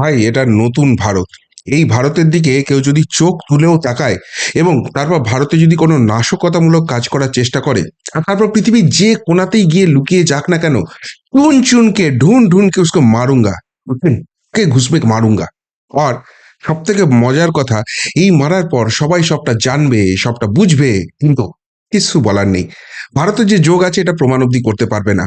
ভাই, এটা নতুন ভারত। এই ভারতের দিকে কেউ যদি চোখ তুলেও তাকায় এবং তারপর ভারতে যদি কোনো নাশকতামূলক কাজ করার চেষ্টা করে তারপর পৃথিবীর যে কোনাতেই গিয়ে লুকিয়ে যাক না কেন, চুন চুনকে, ঢুন ঢুনকে উসকো মারুঙ্গা? কে ঘুষবে মারুঙ্গা? আর সব থেকে মজার কথা, এই মারার পর সবাই সবটা জানবে, সবটা বুঝবে, কিন্তু কিছু বলার নেই। ভারতের যে যোগ আছে, এটা প্রমাণ অব্দি করতে পারবে না।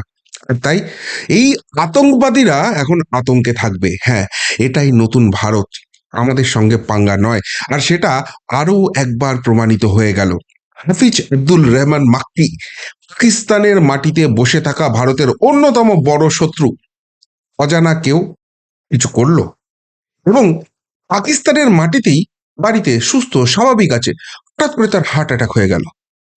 তাই এই আতঙ্কবাদীরা এখন আতঙ্কে থাকবে হ্যাঁ এটাই নতুন ভারত, আমাদের সঙ্গে পাঙ্গা নয়। আর সেটা আরও একবার প্রমাণিত হয়ে গেল। হাফিজ আব্দুল রহমান মাক্কি পাকিস্তানের মাটিতে বসে থাকা ভারতের অন্যতম বড় শত্রু। অজানা কেউ কিছু করল? এবং পাকিস্তানের মাটিতেই বাড়িতে সুস্থ, স্বাভাবিক আছে, হঠাৎ করে তার হার্ট অ্যাটাক হয়ে গেল।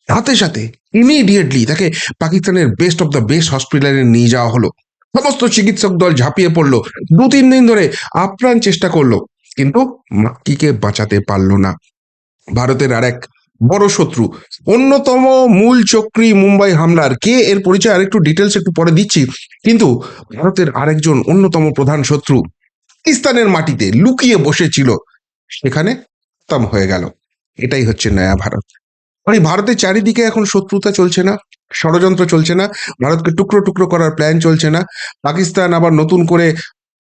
সাথে সাথে ইমিডিয়েটলি তাকে পাকিস্তানের বেস্ট অফ দ্য বেস্ট হসপিটালে নিয়ে যাওয়া হলো। সমস্ত চিকিৎসক দল ঝাঁপিয়ে পড়ল। দু তিন দিন ধরে আপ্রাণ চেষ্টা করল, কিন্তু মাক্কিকে বাঁচাতে পারল না। ভারতের আরেক বড় শত্রু, অন্যতম মূল চক্রী মুম্বাই হামলার, কে এর পরিচয় আরেকটু ডিটেলস একটু পরে দিচ্ছি, কিন্তু ভারতের আরেকজন অন্যতম প্রধান শত্রু পাকিস্তানের মাটিতে লুকিয়ে বসেছিল, সেখানে খতম হয়ে গেল। এটাই হচ্ছে নয়া ভারত। মানে ভারতের চারিদিকে এখন শত্রুতা চলছে না, ষড়যন্ত্র চলছে না, ভারতকে টুকরো টুকরো করার প্ল্যান চলছে না, পাকিস্তান আবার নতুন করে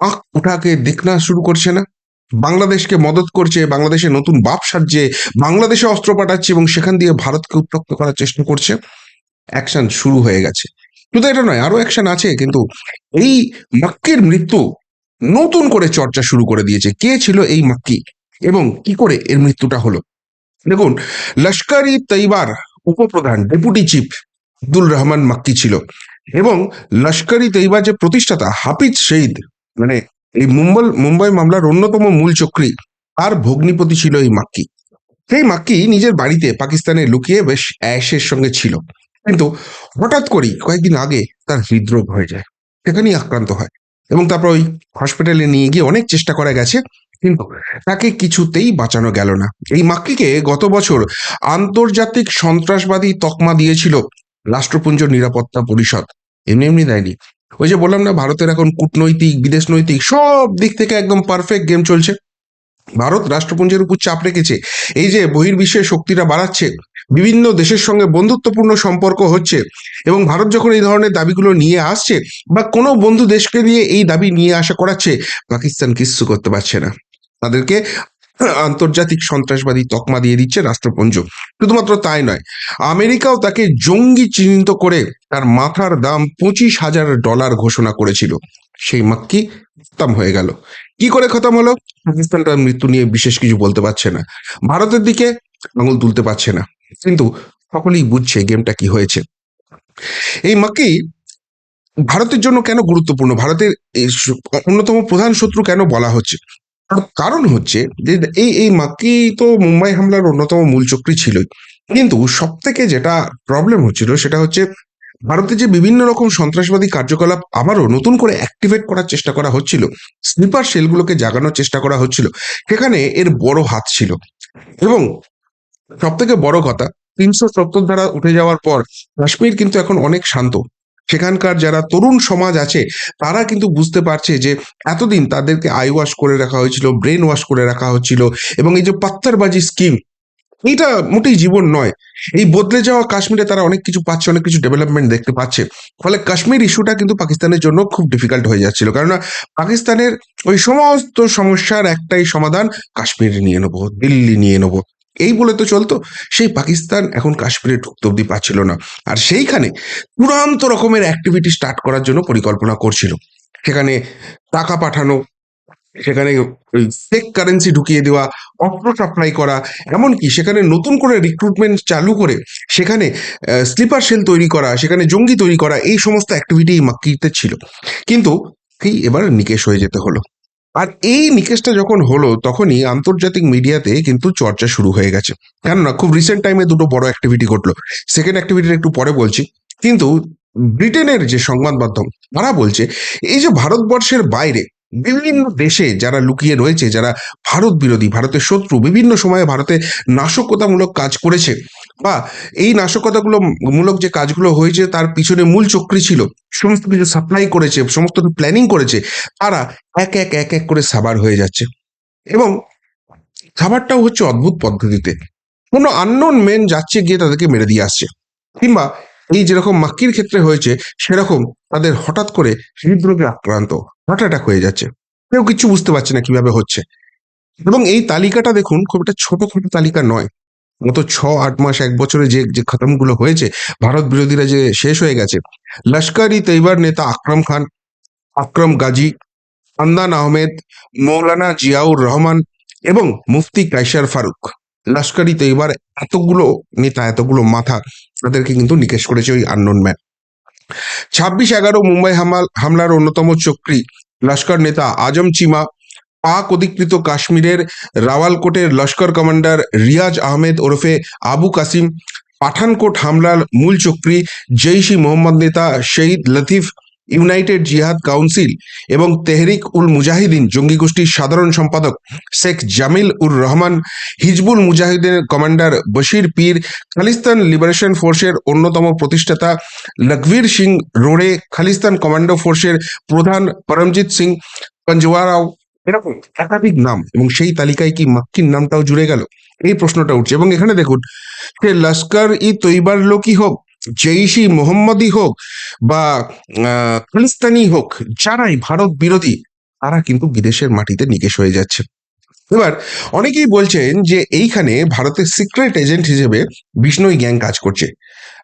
আঁক উঠাকে দেখনা শুরু করছে না, বাংলাদেশকে মদত করছে, বাংলাদেশে নতুন বাপ সাজছে, বাংলাদেশে অস্ত্র পাঠাচ্ছে এবং সেখান দিয়ে ভারতকে উত্তক্ত করার চেষ্টা করছে অ্যাকশন শুরু হয়ে গেছে। শুধু এটা নয়, আরও অ্যাকশন আছে, কিন্তু এই মাক্কির মৃত্যু নতুন করে চর্চা শুরু করে দিয়েছে, কে ছিল এই মাক্কি এবং কি করে এর মৃত্যুটা হলো? দেখুন লস্কর ই তৈবার উপপ্রধান, ডেপুটি চিফ আব্দুল রহমান মাক্কি ছিল এবং লস্কর ই তৈবার যে প্রতিষ্ঠাতা হাফিজ শহীদ মানে এই মুম্বই মুম্বাই মামলার অন্যতম মূল চক্রী, তার ভগ্নিপতি ছিল এই মাক্কি। সেই মাক্কি নিজের বাড়িতে পাকিস্তানে লুকিয়ে বেশ অ্যাশের সঙ্গে ছিল। কিন্তু হঠাৎ করেই কয়েকদিন আগে তার হৃদরোগ হয়ে যায়, সেখানেই আক্রান্ত হয় এবং তারপর ওই হসপিটালে নিয়ে গিয়ে অনেক চেষ্টা করা গেছে। কিন্তু তাকে কিছুতেই বাঁচানো গেল না। এই মাক্কিকে গত বছর আন্তর্জাতিক সন্ত্রাসবাদী তকমা দিয়েছিল রাষ্ট্রপুঞ্জ নিরাপত্তা পরিষদ। এমনি এমনি দেয়নি। ওই যে বললাম না, ভারতের এখন কূটনৈতিক বিদেশ নৈতিক সব দিক থেকে একদম পারফেক্ট গেম চলছে। ভারত রাষ্ট্রপুঞ্জের উপর চাপ রেখেছে। এই যে বহির্বিশ্বের শক্তিটা বাড়াচ্ছে, বিভিন্ন দেশের সঙ্গে বন্ধুত্বপূর্ণ সম্পর্ক হচ্ছে, এবং ভারত যখন এই ধরনের দাবিগুলো নিয়ে আসছে, বা কোনো বন্ধু দেশকে দিয়ে এই দাবি নিয়ে আসা করাচ্ছে, পাকিস্তান কিচ্ছু করতে পারছে না। তাদেরকে আন্তর্জাতিক সন্ত্রাসবাদী তকমা দিয়ে দিচ্ছে রাষ্ট্রপুঞ্জ। শুধুমাত্র তাই নয়, আমেরিকাও তাকে জঙ্গি চিহ্নিত করে তার মাথার দাম পঁচিশ হাজার ডলার ঘোষণা করেছিল। সেই মাক্কি খতম হয়ে গেল। কি করে খতম হলো? পাকিস্তান তার মৃত্যু নিয়ে বিশেষ কিছু বলতে পারছে না। ভারতের দিকে আঙুল তুলতে পারছে না। কিন্তু সকলেই বুঝছে গেমটা কি হয়েছে। এই মাক্কি ভারতের জন্য কেন গুরুত্বপূর্ণ? ভারতের অন্যতম প্রধান শত্রু কেন বলা হচ্ছে? কারণ হচ্ছে যে এই এই মাক্কি তো মুম্বাই হামলার অন্যতম মূল চক্রী ছিলই। কিন্তু সব থেকে যেটা প্রবলেম হচ্ছিল সেটা হচ্ছে ভারতে যে বিভিন্ন রকম সন্ত্রাসবাদী কার্যকলাপ আবারও নতুন করে অ্যাক্টিভেট করার চেষ্টা করা হচ্ছিল স্লিপার সেলগুলোকে জাগানোর চেষ্টা করা হচ্ছিল, সেখানে এর বড় হাত ছিল। এবং সব থেকে বড় কথা, তিনশো সত্তর ধারা উঠে যাওয়ার পর কাশ্মীর কিন্তু এখন অনেক শান্ত। সেখানকার যারা তরুণ সমাজ আছে, তারা কিন্তু বুঝতে পারছে যে এতদিন তাদেরকে আই ওয়াশ করে রাখা হয়েছিল ব্রেন ওয়াশ করে রাখা হচ্ছিল এবং এই যে পাত্তারবাজি স্কিম এইটা মোটেই জীবন নয়। এই বদলে যাওয়া কাশ্মীরে তারা অনেক কিছু পাচ্ছে, অনেক কিছু ডেভেলপমেন্ট দেখতে পাচ্ছে। ফলে কাশ্মীর ইস্যুটা কিন্তু পাকিস্তানের জন্য খুব ডিফিকাল্ট হয়ে যাচ্ছিল। কারণ পাকিস্তানের ওই সমস্ত সমস্যার একটাই সমাধান কাশ্মীর নিয়ে নেব, দিল্লি নিয়ে নেব। এই বলে তো চলতো, সেই পাকিস্তান এখন কাশ্মীরে ঢুকতে অব্দি পাচ্ছিল না। আর সেইখানে চূড়ান্ত রকমের অ্যাক্টিভিটি স্টার্ট করার জন্য পরিকল্পনা করছিল। সেখানে টাকা পাঠানো সেখানে ওই ফেক কারেন্সি ঢুকিয়ে দেওয়া, অস্ত্র সাপ্লাই করা, এমনকি সেখানে নতুন করে রিক্রুটমেন্ট চালু করে, সেখানে স্লিপার সেল তৈরি করা, সেখানে জঙ্গি তৈরি করা, এই সমস্ত অ্যাক্টিভিটি মাক্কিতে ছিল। কিন্তু এই এবার নিকেশ হয়ে যেতে হলো। আর এই নিকেশটা যখন হলো, তখনই আন্তর্জাতিক মিডিয়াতে কিন্তু চর্চা শুরু হয়ে গেছে। কেননা, খুব রিসেন্ট টাইমে দুটো বড় অ্যাক্টিভিটি ঘটলো। সেকেন্ড অ্যাক্টিভিটির একটু পরে বলছি। কিন্তু ব্রিটেনের যে সংবাদ মাধ্যম, তারা বলছে, এই যে ভারতবর্ষের বাইরে বিভিন্ন দেশে যারা লুকিয়ে রয়েছে, যারা ভারত বিরোধী, ভারতের শত্রু, বিভিন্ন সময়ে ভারতে নাশকতামূলক কাজ করেছে বা এই নাশকতাগুলো মূলক যে কাজগুলো হয়েছে, তার পিছনে মূল চক্রী ছিল। সমস্ত কিছু সাপ্লাই করেছে, সমস্ত প্ল্যানিং করেছে, তারা এক এক এক এক করে সাবার হয়ে যাচ্ছে। এবং সাবারটাও হচ্ছে অদ্ভুত পদ্ধতিতে। কোনো আননোন মেন যাচ্ছে গিয়ে তাদেরকে মেরে দিয়ে আসছে। কিংবা এই যেরকম মাক্কির ক্ষেত্রে হয়েছে, সেরকম তাদের হঠাৎ করে হৃদরোগে আক্রান্ত। হার্ট অ্যাটাক হয়ে যাচ্ছে। কেউ কিছু বুঝতে পারছে না কীভাবে হচ্ছে। এবং এই তালিকাটা দেখুন, খুব একটা ছোটখাটো তালিকা নয়। গত ছ, আট মাস, এক বছরে যে যে খতমগুলো হয়েছে, ভারত বিরোধীরা যে শেষ হয়ে গেছে, লস্কর ই তৈবার নেতা আকরম খান, আকরম গাজী আন্দান আহমেদ, মৌলানা জিয়াউর রহমান এবং মুফতি কাইসার ফারুক। লস্কর ই তৈবার এতগুলো নেতা, এতগুলো মাথা তাদেরকে কিন্তু নিকেশ করেছে ওই আননোন ম্যান ছাব্বিশ এগারো মুম্বাই হামাল, হামলার অন্যতম চক্রী লস্কর নেতা আজম চিমা, পাক অধিকৃত কাশ্মীরের রাওয়ালকোটের লস্কর কমান্ডার রিয়াজ আহমেদ ওরফে আবু কাসিম, পাঠানকোট হামলার মূল চক্রী জৈশ ই মোহাম্মদ নেতা শহীদ লতিফ ইউনাইটেড জিহাদ কাউন্সিল এবং তেহরিক উল মুজাহিদিন জঙ্গি গোষ্ঠীর সাধারণ সম্পাদক শেখ জামিল উর রহমান, হিজবুল মুজাহিদের কমান্ডার বশির পীর, খালিস্তান লিবারেশন ফোর্সের অন্যতম প্রতিষ্ঠাতা লখবীর সিং রোড়ে, খালিস্তান কমান্ডো ফোর্সের প্রধান পরমজিৎ সিং পঞ্জওয়ারাও এরকম একাধিক নাম এবং সেই তালিকায় কি মাক্কির নামটাও জুড়ে গেল? এই প্রশ্নটা উঠছে এবং এখানে দেখুন, সে লস্কর ই তৈবার লোকই হোক জৈশি মোহাম্মদই হোক বা খালিস্তানি হোক, যারাই ভারত বিরোধী, তারা কিন্তু বিদেশের মাটিতে নিকেশ হয়ে যাচ্ছে। এবার, অনেকেই বলছেন যে এইখানে ভারতের সিক্রেট এজেন্ট হিসেবে বিষ্ণুই গ্যাং কাজ করছে।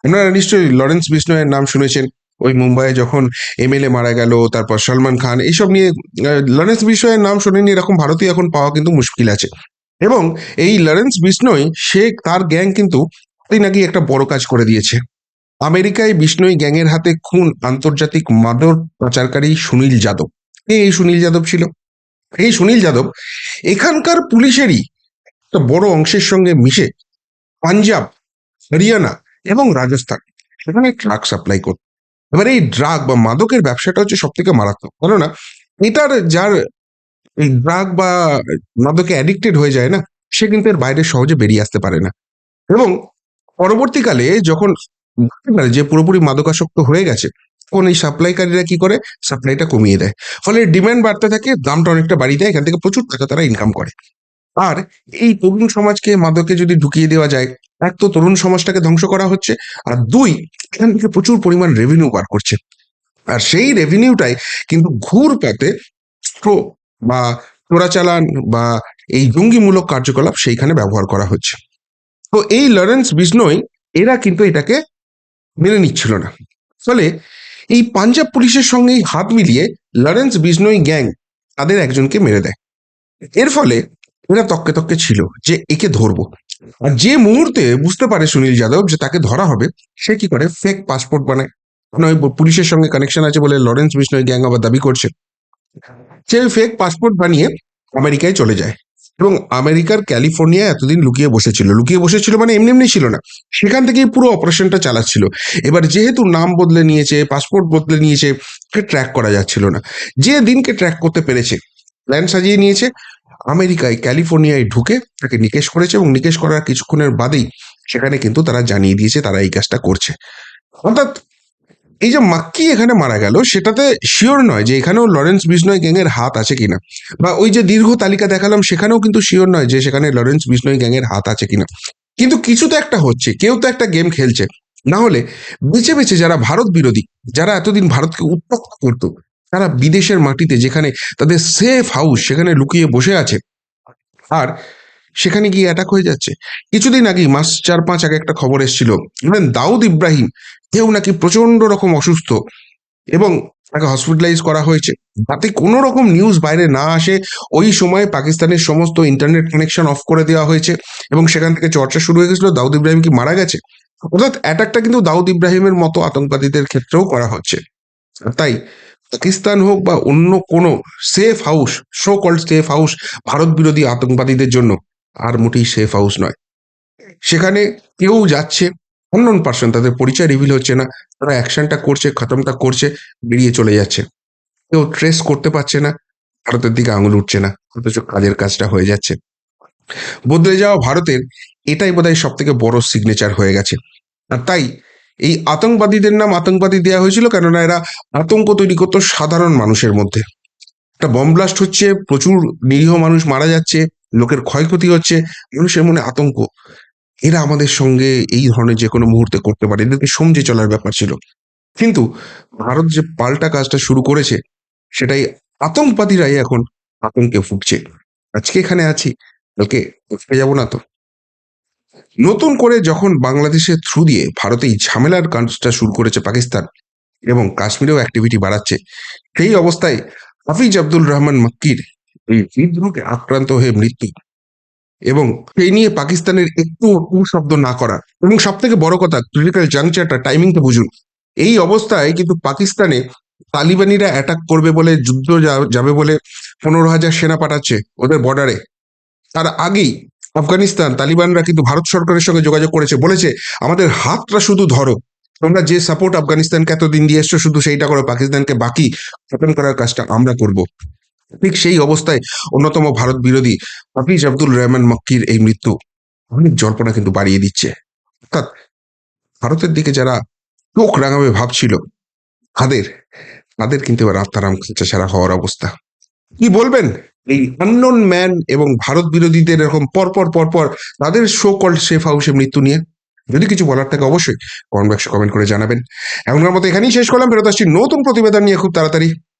আপনারা নিশ্চয়ই লরেন্স বিষ্ণয়ের নাম শুনেছেন। ওই মুম্বাইয়ে যখন এমএলএ মারা গেল, তারপর সলমান খান এইসব নিয়ে লরেন্স বিষ্ণয়ের নাম শুনেনি, এরকম ভারতীয় এখন পাওয়া কিন্তু মুশকিল আছে। এবং এই লরেন্স বিষ্ণয় সে, তার গ্যাং কিন্তু নাকি একটা বড় কাজ করে দিয়েছে। আমেরিকায় বিষ্ণই গ্যাংয়ের হাতে খুন আন্তর্জাতিক মাদক পাচারকারী সুনীল যাদব। এই সুনীল যাদব ছিল? এই সুনীল যাদব এখানকার পুলিশেরই একটা বড় অংশের সঙ্গে মিশে পাঞ্জাব, হরিয়ানা এবং রাজস্থান সেখানে ট্রাক সাপ্লাই করত এবার এই ড্রাগ বা মাদকের ব্যবসাটা হচ্ছে সব থেকে মারাত্মক। কেননা এটার যার এই ড্রাগ বা মাদকে অ্যাডিক্টেড হয়ে যায় না, সে কিন্তু এর বাইরে সহজে বেরিয়ে আসতে পারে না। এবং পরবর্তীকালে যখন যে পুরোপুরি মাদকাসক্ত হয়ে গেছে তখন এই সাপ্লাইকারীরা কি করে? সাপ্লাইটা কমিয়ে দেয়। ফলে ডিমান্ড বাড়তে থাকে, দামটা অনেকটা বাড়িয়ে দেয়, এখান থেকে প্রচুর টাকা তারা ইনকাম করে। আর এই তরুণ সমাজকে মাদকে যদি ঢুকিয়ে দেওয়া যায়, এক তো তরুণ সমাজটাকে ধ্বংস করা হচ্ছে, আর দুই, এখান থেকে প্রচুর পরিমাণ রেভিনিউ বার করছে। আর সেই রেভিনিউটাই কিন্তু ঘুর স্ট্রো বা চোরাচালান বা এই জঙ্গিমূলক কার্যকলাপ সেইখানে ব্যবহার করা হচ্ছে। তো এই লরেন্স বিষ্ণই এরা কিন্তু এটাকে মেনে নিচ্ছিল না। ফলে এই পাঞ্জাব পুলিশের সঙ্গে হাত মিলিয়ে লরেন্স বিষ্ণই গ্যাং তাদের একজনকে মেরে দেয়। এর ফলে এরা তককে তককে ছিল যে একে ধরবো। আর যে মুহূর্তে বুঝতে পারে সুনীল যাদব যে তাকে ধরা হবে, সে কি করে? ফেক পাসপোর্ট বানায়। নয় পুলিশের সঙ্গে কানেকশন আছে বলে লরেন্স বিষ্ণই গ্যাং আবার দাবি করছে। সে ফেক পাসপোর্ট বানিয়ে আমেরিকায় চলে যায়। এবং আমেরিকার ক্যালিফোর্নিয়া এতদিন লুকিয়ে বসেছিল। লুকিয়ে বসেছিল মানে এমনি এমনি ছিল না। সেখান থেকেই পুরো অপারেশনটা চালাচ্ছিল। এবার যেহেতু নাম বদলে নিয়েছে, পাসপোর্ট বদলে নিয়েছে ট্র্যাক করা যাচ্ছিল না। যে দিনকে ট্র্যাক করতে পেরেছে, প্ল্যান সাজিয়ে নিয়েছে, আমেরিকায়, ক্যালিফোর্নিয়ায় ঢুকে তাকে নিকেশ করেছে এবং নিকেশ করার কিছুক্ষণের বাদেই সেখানে কিন্তু তারা জানিয়ে দিয়েছে তারা এই কাজটা করছে। অর্থাৎ এই যে মাক্কি এখানে মারা গেল, সেটাতে শিওর নয় যে এখানেও লরেন্স বিষ্ণয় গ্যাংয়ের হাত আছে কিনা। বা ওই যে দীর্ঘ তালিকা দেখালাম, সেখানেও কিন্তু শিওর নয় যে সেখানে লরেন্স বিষ্ণয় গ্যাংয়ের হাত আছে কিনা। কিন্তু কিছু তো একটা হচ্ছে, কেউ তো একটা গেম খেলছে। না হলে বেছে বেছে যারা ভারত বিরোধী, যারা এতদিন ভারতকে উত্তক্ত করতো, তারা বিদেশের মাটিতে যেখানে তাদের সেফ হাউস সেখানে লুকিয়ে বসে আছে, আর সেখানে গিয়ে অ্যাটাক হয়ে যাচ্ছে। কিছুদিন আগেই মাস চার পাঁচ আগে একটা খবর এসেছিল। ইভেন দাউদ ইব্রাহিম কেউ নাকি প্রচণ্ড রকম অসুস্থ এবং তাকে হসপিটালাইজ করা হয়েছে। যাতে কোনো রকম নিউজ বাইরে না আসে। ওই সময় পাকিস্তানের সমস্ত ইন্টারনেট কানেকশন অফ করে দেওয়া হয়েছে এবং সেখান থেকে চর্চা শুরু হয়ে গেছিল। দাউদ ইব্রাহিম কি মারা গেছে? অর্থাৎ অ্যাটাকটা কিন্তু দাউদ ইব্রাহিমের মতো আতঙ্কবাদীদের ক্ষেত্রেও করা হচ্ছে। তাই পাকিস্তান হোক বা অন্য কোনো safe house so called safe house Bharat বিরোধী আতঙ্কবাদীদের জন্য আর মোটেই সেফ হাউস নয়। সেখানে কেউ যাচ্ছে অন্যন পার্সন তাদের পরিচয় রিভিল হচ্ছে না। তারা অ্যাকশনটা করছে, খতমটা করছে, বেরিয়ে চলে যাচ্ছে। কেউ ট্রেস করতে পারছে না, ভারতের দিকে আঙুল উঠছে না, অথচ কাজের কাজটা হয়ে যাচ্ছে। বদলে যাওয়া ভারতের এটাই বোধহয় সব থেকে বড় সিগনেচার হয়ে গেছে। আর তাই, এই আতঙ্কবাদীদের নাম আতঙ্কবাদী দেওয়া হয়েছিল কেননা এরা আতঙ্ক তৈরি করতো সাধারণ মানুষের মধ্যে। একটা বম ব্লাস্ট হচ্ছে, প্রচুর নিরীহ মানুষ মারা যাচ্ছে, লোকের ক্ষয়ক্ষতি হচ্ছে, মানুষের মনে আতঙ্ক। এরা আমাদের সঙ্গে এই ধরনের যে কোনো মুহূর্তে করতে পারে। এদেরকে সমঝে চলার ব্যাপার ছিল। কিন্তু ভারত যে পাল্টা কাজটা শুরু করেছে, সেটাই আতঙ্কবাদীরাই এখন আতঙ্কে ফুটছে আজকে এখানে আছি। কালকে কোথায় যাব না তো? নতুন করে যখন বাংলাদেশের থ্রু দিয়ে ভারতে এই ঝামেলার কাজটা শুরু করেছে পাকিস্তান এবং কাশ্মীরেও অ্যাক্টিভিটি বাড়াচ্ছে, সেই অবস্থায় হাফিজ আব্দুল রহমান মক্কির এই হৃদরোগে আক্রান্ত হয়ে মৃত্যু। এবং সেই নিয়ে পাকিস্তানের একটু শব্দ না করা। এবং সব থেকে বড় কথা ক্রিটিক্যাল জাংচারটা টাইমিংটা বুঝুন। এই অবস্থায় কিন্তু পাকিস্তানে তালিবানিরা অ্যাটাক করবে বলে, যুদ্ধ যাবে বলে পনেরো হাজার সেনা পাঠাচ্ছে ওদের বর্ডারে তার আগেই আফগানিস্তান, তালিবানরা কিন্তু ভারত সরকারের সঙ্গে যোগাযোগ করেছে, বলেছে, আমাদের হাতটা শুধু ধরো। তোমরা যে সাপোর্ট আফগানিস্তানকে এতদিন দিয়ে এসছো, শুধু সেইটা করো, পাকিস্তানকে বাকি খতম করার কাজটা আমরা করব। ঠিক সেই অবস্থায় অন্যতম ভারত বিরোধী হাফিজ আব্দুল রহমান মক্কির এই মৃত্যু অনেক জল্পনা কিন্তু বাড়িয়ে দিচ্ছে। অর্থাৎ ভারতের দিকে যারা চোখ রাঙাবে ভাবছিল, তাদের তাদের কিন্তু এবার আত্মারাম খাঁচা ছাড়া হওয়ার অবস্থা। কি বলবেন? এই আননোন ম্যান এবং ভারত বিরোধীদের এরকম পরপর পরপর তাদের শো কল্ড সেফ হাউসে মৃত্যু নিয়ে যদি কিছু বলার থাকে অবশ্যই কমেন্ট বক্সে কমেন্ট করে জানাবেন। এখনকার মতো এখানেই শেষ করলাম। ফেরত আসছি নতুন প্রতিবেদন নিয়ে খুব তাড়াতাড়ি।